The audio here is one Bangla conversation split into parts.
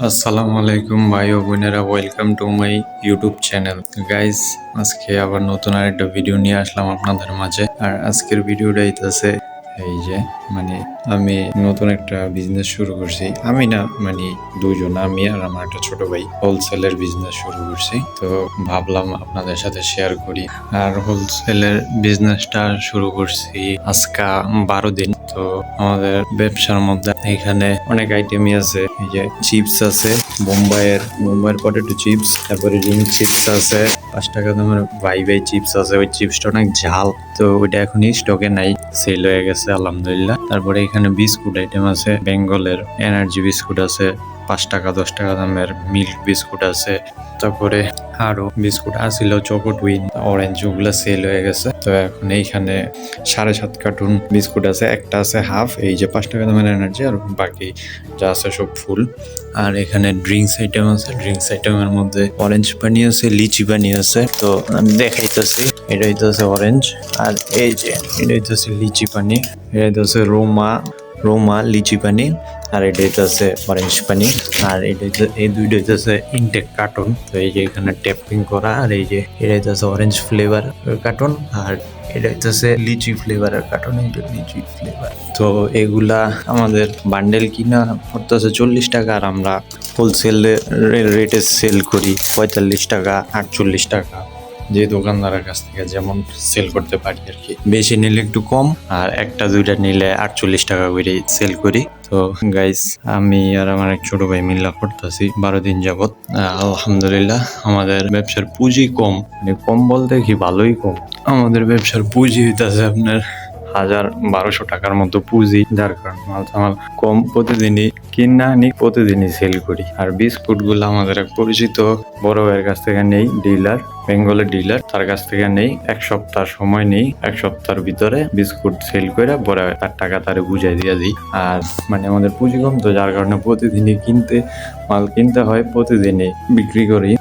আসসালামু আলাইকুম ভাই ও বোনেরা welcome to my YouTube channel guys আজকে আবার নতুন আরেকটা ভিডিও নিয়ে আসলাম আপনাদের মাঝে। আর আজকের ভিডিওটা হইতেছে এই যে মানে আমি নতুন একটা বিজনেস শুরু করছি। আমি না মানে দুজন আমি আর আমার একটা ছোট ভাই হোলসেলের বিজনেস শুরু করছি। তো ভাবলাম আপনাদের সাথে শেয়ার করি। আর হোলসেলের বিজনেসটা শুরু করছি আজকা বারো দিন। তো আমাদের ব্যবসার মধ্যে এখানে অনেক আইটেমই আছে। এই যে চিপস আছে, বোম্বাইয়ের বোম্বাইয়ের পটেটো চিপস তারপরে রিং চিপস আছে। পাঁচ টাকা তোমার ভাই ভাই চিপস আছে, ওই চিপসটা অনেক ঝাল। তো ওইটা এখনই স্টকে নাই সেল হয়ে গেছে, আলহামদুলিল্লাহ। তারপরে এখানে বিস্কুট আইটেম আছে, বেঙ্গলের এনার্জি বিস্কুট আছে। পাঁচ টাকা, দশ টাকা দামের মিল্ক বিস্কুট আছে। তারপরে আরও বিস্কুট আসিল চকোট উইন অরেঞ্জ, ওগুলো সেল হয়ে গেছে। তো এখন এইখানে সাড়ে সাত কার্টুন বিস্কুট আছে, একটা আছে হাফ, এই যে পাঁচ টাকা দামের এনার্জি আর বাকি যা আছে সব ফুল আর এখানে ড্রিঙ্কস আইটেম আছে ড্রিঙ্কস আইটেমের মধ্যে অরেঞ্জ পানি আছে, লিচি পানি আছে। তো আমি দেখাইতেছি এটা হইতেছে অরেঞ্জ আর এই যে এটা হইতেছে লিচি পানি এটা হইতেছে রোমা রোমা, লিচি পানি, আর এটা হইতেছে অরেঞ্জ পানি, আর এটা এই দুইটা হইতেছে ইনটেক কার্টুন তো এই যে এখানে ট্যাপিং করা, আর এই যে এটা হইতেছে অরেঞ্জ ফ্লেভার কার্টুন আর এটা হইতেছে লিচি ফ্লেভারের কার্টুন এইটা লিচি ফ্লেভার তো এগুলা আমাদের বান্ডেল কিনা পড়তেছে চল্লিশ টাকা, আর আমরা হোলসেল রেটে সেল করি পঁয়তাল্লিশ টাকা, আটচল্লিশ টাকা। যে দোকানদারের কাছ থেকে যেমন সেল করতে পারি আর কি। বেশি নিলে একটু কম। আর একটা দুইটা নিলে আটচল্লিশ টাকা করে সেল করি। তো গাইস আমি আর আমার এক ছোট ভাই মিল্লা করতেছি বারো দিন যাবত আলহামদুলিল্লাহ আমাদের ব্যবসার পুঁজি কম। মানে কম বলতে কি ভালোই কম? আমাদের ব্যবসার পুঁজি হইতেছে আপনার হাজার বারোশো টাকার মতো পুঁজি। যার কারণে মাল আমার কম প্রতিদিনই কিনা আনি প্রতিদিনই সেল করি। আর বিস্কুটগুলো আমাদের এক পরিচিত বড় ভাইয়ের কাছ থেকে নেই ডিলার বেঙ্গলের ডিলার, তার কাছ থেকে নেই, এক সপ্তাহ সময় নেই, এক সপ্তাহের ভিতরে বিস্কুট সেল করে ভাই তার টাকা তারে বুঝাই দিয়ে দিই। আর মানে আমাদের পুঁজি কম তো, যার কারণে প্রতিদিনই কিনতে, মাল কিনতে হয়, প্রতিদিনই বিক্রি করি।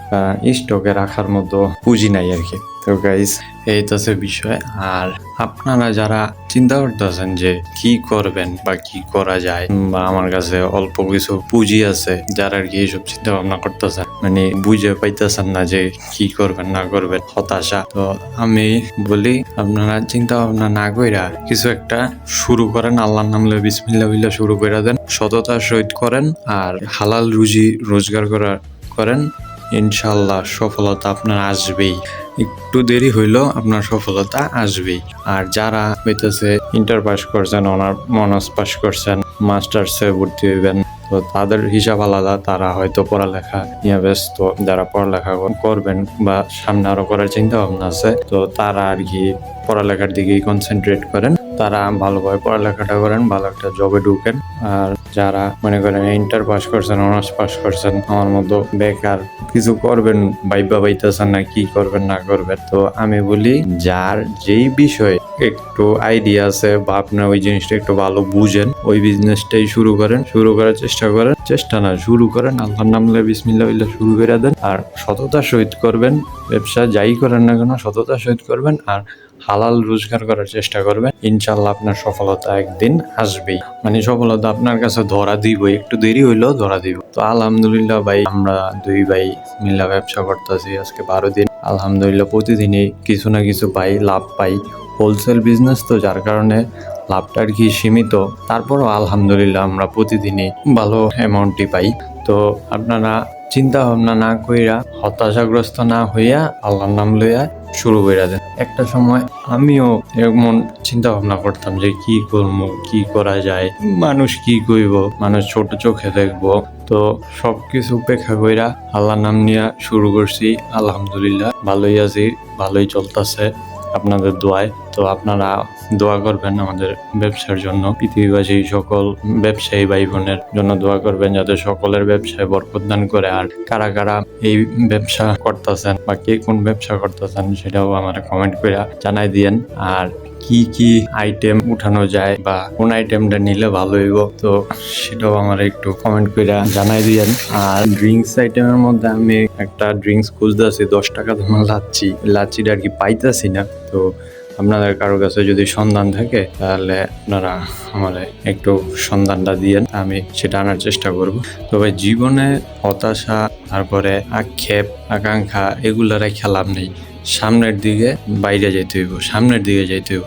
স্টকে রাখার মতো পুঁজি নাই আর কি। তো গাইস এই তো সে বিষয়। আর আপনারা যারা চিন্তা করতেছেন যে কি করবেন বা কি করা যায়, বা আমার কাছে অল্প কিছু পুঁজি আছে, যারা আর কি এইসব চিন্তা ভাবনা করতেছেন মানে বুঝে পাইতেছেন না যে কি করবেন না করবেন, হতাশা। তো আমি বলি, আপনারা চিন্তা ভাবনা না কইরা কিছু একটা শুরু করেন, আল্লাহর নাম লয়ে বিসমিল্লাহ বিল্লাহ শুরু করে দেন, সততার সহিত করেন আর হালাল রুজি রোজগার করা করেন ইনশাল্লাহ সফলতা আপনার আসবেই। একটু দেরি হইলেও আপনার সফলতা আসবেই। আর যারা হইতেছে ইন্টার পাস করছেন অনার মনার্স পাস করছেন মাস্টার্সে ভর্তি হইবেন তো তাদের হিসাব আলাদা, তারা হয়তো পড়ালেখা নিয়ে ব্যস্ত, যারা পড়ালেখা করবেন বা সামনে আরও করার চিন্তা ভাবনা আছে, তো তারা আর কি পড়ালেখার দিকেই কনসেন্ট্রেট করেন। তারা ভালোভাবে পড়ালেখাটা করেন, ভালো একটা জবে ঢুকেন। আর যারা, মনে করেন ইন্টার পাস করছেন অনার্স পাস করছেন, আমার মতো বেকার কিছু করবেন বাইবা বাইতেছেন না, কি করবেন, না করবেন। তো আমি বলি, যার যেই বিষয়ে একটু আইডিয়া আছে বা আপনার ওই জিনিসটা একটু ভালো বুঝেন, ওই বিজনেসটাই শুরু করেন, শুরু করার চেষ্টা করেন, চেষ্টা না, শুরু করেন, আল্লাহর নাম লয়ে বিসমিল্লাহ শুরু করে দেন, আর সততার সহিত করবেন, ব্যবসা যাই করেন না কেন, সততার সহিত করবেন, আর হালাল রোজগার করার চেষ্টা করবেন। ইনশাল্লাহ আপনার সফলতা একদিন আসবেই। মানে সফলতা আপনার কাছে ধরা দিব একটু দেরি হইলেও ধরা দিব। তো আলহামদুলিল্লাহ ভাই, আমরা দুই ভাই মিল্লা ব্যবসা করতেছি আজকে বারো দিন। আলহামদুলিল্লাহ প্রতিদিনই কিছু না কিছু পাই, লাভ পাই। হোলসেল বিজনেস তো যার কারণে লাভটা আর কি সীমিত। তারপরও আলহামদুলিল্লাহ আমরা প্রতিদিনই ভালো অ্যামাউন্টই পাই। তো আপনারা চিন্তা ভাবনা না কইরা, হতাশাগ্রস্ত না হইয়া আল্লাহর নাম লইয়া শুরু করে দেন। একটা সময় আমিও এমন চিন্তা ভাবনা করতাম যে কি করব, কি করা যায়, মানুষ কি কইব, মানুষ ছোট চোখে দেখব। তো সবকিছু উপেক্ষা কইরা আল্লাহর নাম নিয়ে শুরু করছি। আলহামদুলিল্লাহ, ভালোই আছি, ভালোই চলতেছে। আপনাদের দোয়ায়। তো আপনারা দোয়া করবেন আমাদের ব্যবসার জন্য। পৃথিবীবাসী সকল ব্যবসায়ী ভাই বোনের জন্য দোয়া করবেন যাতে সকলের ব্যবসায় বরকত দান করে। আর কারা কারা এই ব্যবসা করতেছেন বা কে কোন ব্যবসা করতেছেন সেটাও আমার কমেন্ট করে জানাই দিয়েন। আর কি কি আইটেম উঠানো যায় বা কোন আইটেমটা নিলে ভালো হইব, তো সেটাও আমার একটু কমেন্ট করে জানাই দিয়েন। আর ড্রিঙ্কস আইটেমের মধ্যে আমি একটা ড্রিঙ্কস খুঁজতেছি দশ টাকা দামের লাচ্ছি। লাচ্ছিটা আর কি পাইতেছি না, তো আপনাদের কারও কাছে যদি সন্ধান থাকে, তাহলে আপনারা আমার একটু সন্ধানটা দিয়েন, আমি সেটা আনার চেষ্টা করব। তবে জীবনে হতাশা, তারপরে আক্ষেপ, আকাঙ্ক্ষা, এগুলার খেলাম নেই। সামনের দিকে বাইরে যাইতে হইব, সামনের দিকে যাইতে হইব।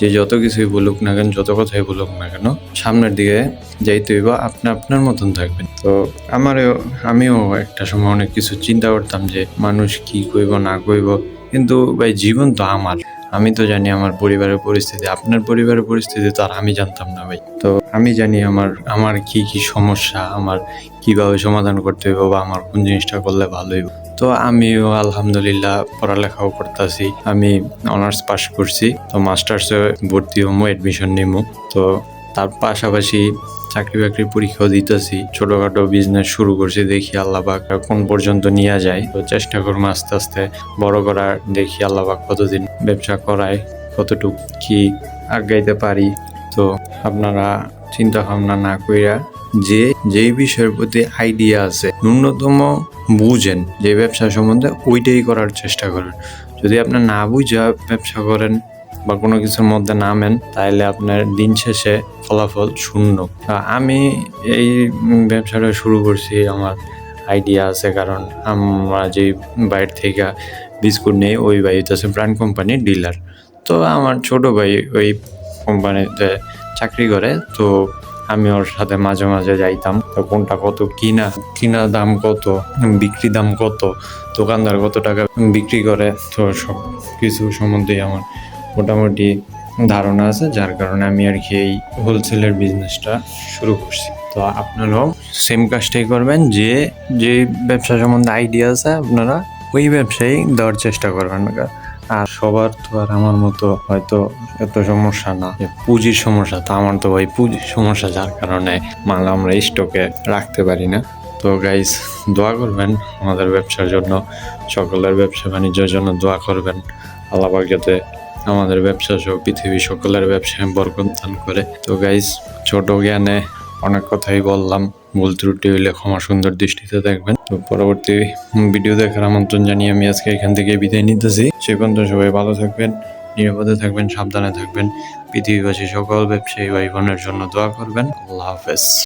যে যত কিছুই বলুক না কেন, যত কথাই বলুক না কেন, সামনের দিকে যাইতে হইব, আপনি আপনার মতন থাকবেন। তো আমারও, আমিও একটা সময় অনেক কিছু চিন্তা করতাম যে মানুষ কি কইব, না কইব। কিন্তু ভাই, জীবন তো আমার। আমি তো জানি আমার পরিবারের পরিস্থিতি। আপনার পরিবারের পরিস্থিতি তো আর আমি জানতাম না ভাই। তো আমি জানি আমার আমার কি কি সমস্যা, আমার কীভাবে সমাধান করতে হইব বা আমার কোন জিনিসটা করলে ভালো হইব। তো আমিও আলহামদুলিল্লাহ পড়ালেখাও করতেছি। আমি অনার্স পাস করছি, তো মাস্টার্সে ভর্তি হমো এডমিশন নিমো। তো তার পাশাপাশি চাকরি বাকরি পরীক্ষাও দিতেছি। ছোটখাটো বিজনেস শুরু করছি, দেখি আল্লাহবাক কোন পর্যন্ত নিয়ে যায়। তো চেষ্টা করব আস্তে আস্তে বড় করার, দেখি আল্লাহবাক কতদিন ব্যবসা করায়, কতটুক কি আগাইতে পারি। তো আপনারা চিন্তা ভাবনা না কইরা যে যেই বিষয়ের প্রতি আইডিয়া আছে, ন্যূনতম বুঝেন যে ব্যবসা সম্বন্ধে ওইটাই করার চেষ্টা করেন। যদি আপনি না বুঝে ব্যবসা করেন বা কোনো কিছুর মধ্যে নামেন তাহলে আপনার দিন শেষে ফলাফল শূন্য। আমি এই ব্যবসাটা শুরু করছি, আমার আইডিয়া আছে, কারণ আমরা যে বাইরে থেকে বিস্কুট নেই, ওই ভাই হচ্ছে ব্র্যান্ড কোম্পানির ডিলার তো আমার ছোট ভাই ওই কোম্পানিতে চাকরি করে, তো আমি ওর সাথে মাঝে মাঝে যাইতাম। তো কোনটা কত কিনা কিনা দাম কত, বিক্রি দাম কত, দোকানদার কত টাকা বিক্রি করে, তো সব কিছু সম্বন্ধে আমার মোটামুটি ধারণা আছে, যার কারণে আমি আর কি এই হোলসেলের বিজনেসটা শুরু করছি। তো আপনারাও সেম কাজটাই করবেন, যে যে ব্যবসা সম্বন্ধে আইডিয়া আছে আপনারা, ওই ব্যবসায়ী দেওয়ার চেষ্টা করবেন। আর সবার তো আর আমার মতো হয়তো এত সমস্যা না। পুঁজির সমস্যা তো আমার তো ভাই, পুঁজির সমস্যা যার কারণে মাল আমরা স্টকে রাখতে পারি না। তো গাইস দোয়া করবেন আমাদের ব্যবসার জন্য, সকলের ব্যবসা বাণিজ্যের জন্য দোয়া করবেন। আল্লাহবাক যাতে আমাদের ব্যবসা সহ পৃথিবী সকলের ব্যবসায় বরকত দান করে। তো গাইস ছোট জ্ঞানে অনেক কথাই বললাম। ভুল ত্রুটি হইলে ক্ষমা সুন্দর দৃষ্টিতে দেখবেন। তো পরবর্তী ভিডিও দেখার আমন্ত্রণ জানিয়ে আমি আজকে এখান থেকে বিদায় নিতেছি। সে পর্যন্ত সবাই ভালো থাকবেন, নিরাপদে থাকবেন, সাবধানে থাকবেন। পৃথিবীবাসী সকল ব্যবসায়ী ভাই বোনের জন্য দোয়া করবেন। আল্লাহ হাফেজ।